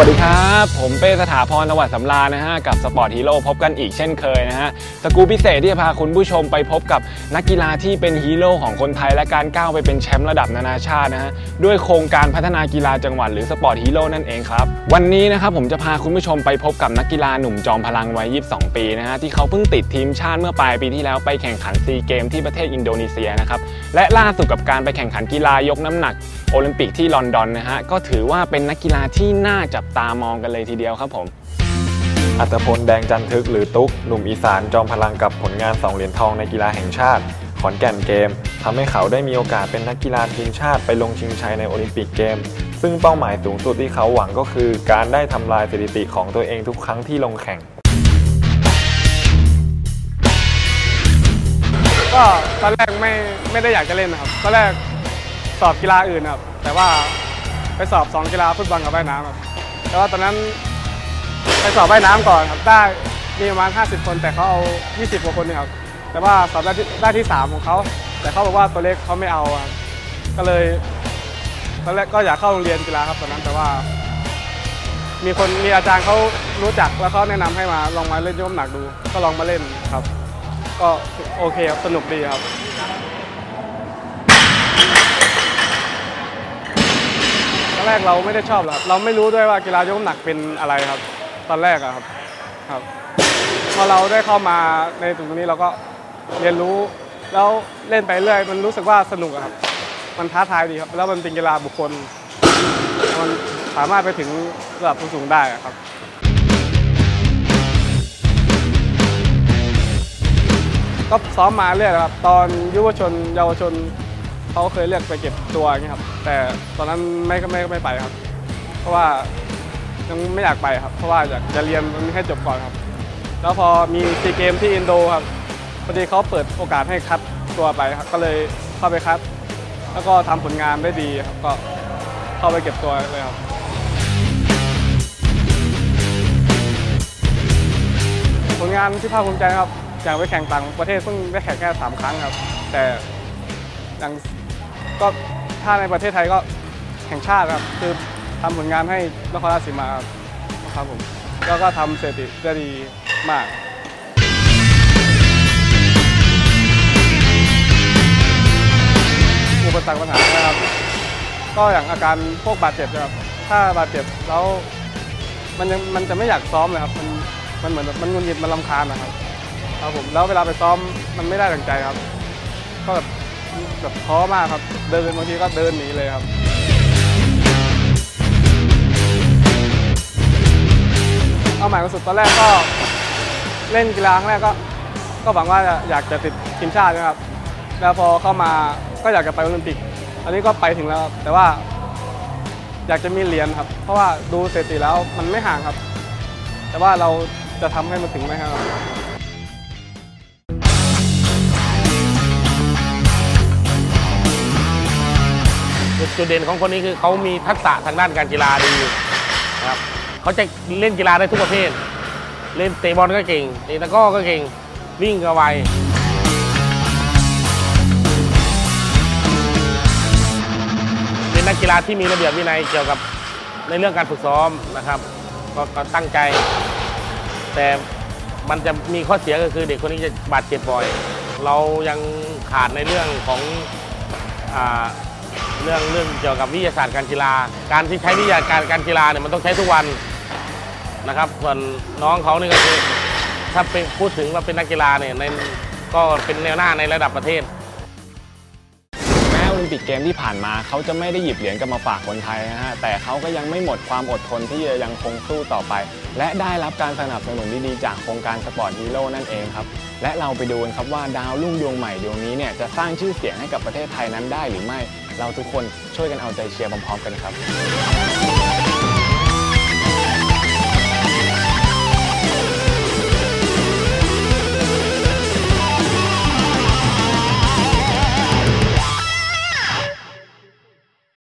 วัสดีครับ ผมเป้สถาพรสวัสดิ์สำราญนะฮะ กับสปอร์ตฮีโร่พบกันอีกเช่นเคยนะฮะ สกูพิเศษที่จะพาคุณผู้ชมไปพบกับนักกีฬาที่เป็นฮีโร่ของคนไทยและการก้าวไปเป็นแชมป์ระดับนานาชาตินะฮะ ด้วยโครงการพัฒนากีฬาจังหวัดหรือสปอร์ตฮีโร่นั่นเองครับ วันนี้นะครับผมจะพาคุณผู้ชมไปพบกับนักกีฬาหนุ่มจอมพลังวัย 22 ปีนะฮะที่เขาเพิ่งติดทีมชาติเมื่อปลายปีที่แล้วไปแข่งขันซีเกมที่ประเทศอินโดนีเซียนะครับและล่าสุดกับการไปแข่งขันกีฬายกน้ำหนักโอลิมปิกที่ลอนดอนนะฮะก็ถือว่าเป็นนักกีฬาที่น่าจับตามองกันเลยทีเดียวครับผม อัตพลแดงจันทึกหรือตุ๊ก หนุ่มอีสานจอมพลังกับผลงาน 2 เหรียญทองในกีฬาแห่งชาติ ขอนแก่นเกมทำให้เขาได้มีโอกาสเป็นนักกีฬาทีมชาติไปลงชิงชัยในโอลิมปิกเกม ซึ่งเป้าหมายสูงสุดที่เขาหวังก็คือ การได้ทำลายสถิติของตัวเองทุกครั้งที่ลงแข่ง ก็ตอนแรกไม่ไม่ได้อยากจะเล่นนะครับ ตอนแรกสอบกีฬาอื่นครับ แต่ว่าไปสอบสองกีฬาฟุตบอลกับว่ายน้ำครับ แต่ว่าตอนนั้นไปสอบว่ายน้ำก่อนครับได้มีประมาณ 50 คน แต่เขาเอา 20กว่าคนนี่ครับ แต่ว่าสอบได้ที่ได้ที่ 3 ของเขา แต่เขาบอกว่าตัวเล็กเขาไม่เอาก็เลยตอนแรกก็อยากเข้าโรงเรียนกีฬาครับตอนนั้นแต่ว่า มีคนมีอาจารย์เขารู้จักแล้วเขาแนะนำให้มาลองมาเล่นยกน้ำหนักดู ก็ลองมาเล่นครับ ก็โอเคครับสนุกดีครับ แรกเราไม่ได้ชอบหรอกครับเราไม่รู้ด้วยว่ากีฬายกน้ำหนักเป็นอะไรครับ ตอนแรกอะครับครับพอเราได้เข้ามาในตรงนี้เราก็เรียนรู้แล้วเล่นไปเรื่อยมันรู้สึกว่าสนุกครับ มันท้าทายดีครับ แล้วมันเป็นกีฬาบุคคล มันสามารถไปถึงระดับสูงได้ครับก็ซ้อมมาเรื่อยครับ ตอนยุวชน เยาวชน เขาเคยเรียกไปเก็บตัวอย่างเงี้ยครับ แต่ตอนนั้นไม่ไม่ไม่ไปครับ เพราะว่ายังไม่อยากไปครับ เพราะว่าอยากจะเรียนมันให้จบก่อนครับ แล้วพอมีซีเกมที่อินโดครับพอดีเขาเปิดโอกาสให้คัดตัวไปครับ ก็เลยเข้าไปคัด แล้วก็ทำผลงานได้ดีครับ ก็เข้าไปเก็บตัวเลยครับผลงานที่ภาคภูมิใจครับอย่างไปแข่งต่างประเทศเพิ่งได้แข่งแค่สามครั้งครับ แต่อย่าง ก็ถ้าในประเทศไทยก็แข่งชาติครับ คือทำผลงานให้นครราชสีมาครับครับผมแล้วก็ทำสถิติได้ดีมากอุปสรรคปัญหานะครับ ก็อย่างอาการพวกบาดเจ็บนะครับ ถ้าบาดเจ็บแล้วมันยังมันจะไม่อยากซ้อมเลยครับ มันมันเหมือนมันงุนงิดมันลำคาญนะครับ ครับผม แล้วเวลาไปซ้อมมันไม่ได้ดังใจครับ ก็แบบ แบบท้อมากครับ เดินบางทีก็เดินหนีเลยครับเอาหมายสุดตอนแรกก็เล่นกีฬาครั้งแรกก็ ก็หวังว่าอยากจะติดทีมชาตินะครับ แล้วพอเข้ามาก็อยากจะไปโอลิมปิก อันนี้ก็ไปถึงแล้วครับแต่ว่า อยากจะมีเหรียญครับ เพราะว่าดูเสถิติแล้วมันไม่ห่างครับ แต่ว่าเราจะทำให้มันถึงไหมครับ จุดเด่นของคนนี้คือเขามีทักษะทางด้านการกีฬาดีนะครับเขาจะเล่นกีฬาได้ทุกประเภท เล่นเตะบอลก็เก่งเตะตะก้อก็เก่งวิ่งก็ไวเป็นนักกีฬาที่มีระเบียบวินัยเกี่ยวกับในเรื่องการฝึกซ้อมนะครับกก็ตั้งใจ แต่มันจะมีข้อเสียก็คือเด็กคนนี้จะบาดเจ็บบ่อย เรายังขาดในเรื่องของอ่า เรื่องเรื่องเกี่ยวกับวิทยาศาสตร์การกีฬา การที่ใช้วิทยาการการกีฬาเนี่ยมันต้องใช้ทุกวันนะครับ ส่วนน้องเขานี่ก็คือถ้าเป็นพูดถึงว่าเป็นนักกีฬาเนี่ยในก็เป็นแนวหน้าในระดับประเทศ แม้โอลิมปิกเกมที่ผ่านมาเขาจะไม่ได้หยิบเหรียญกลับมาฝากคนไทยนะฮะแต่เขาก็ยังไม่หมดความอดทนที่จะยังคงสู้ต่อไป และได้รับการสนับสนุนดีๆจากโครงการสปอร์ตฮีโร่นั่นเองครับและเราไปดูกันครับว่าดาวรุ่งดวงใหม่ดวงนี้เนี่ยจะสร้างชื่อเสียงให้กับประเทศไทยนั้นได้หรือไม่ เราทุกคนช่วยกันเอาใจเชียร์พร้อมๆกันครับ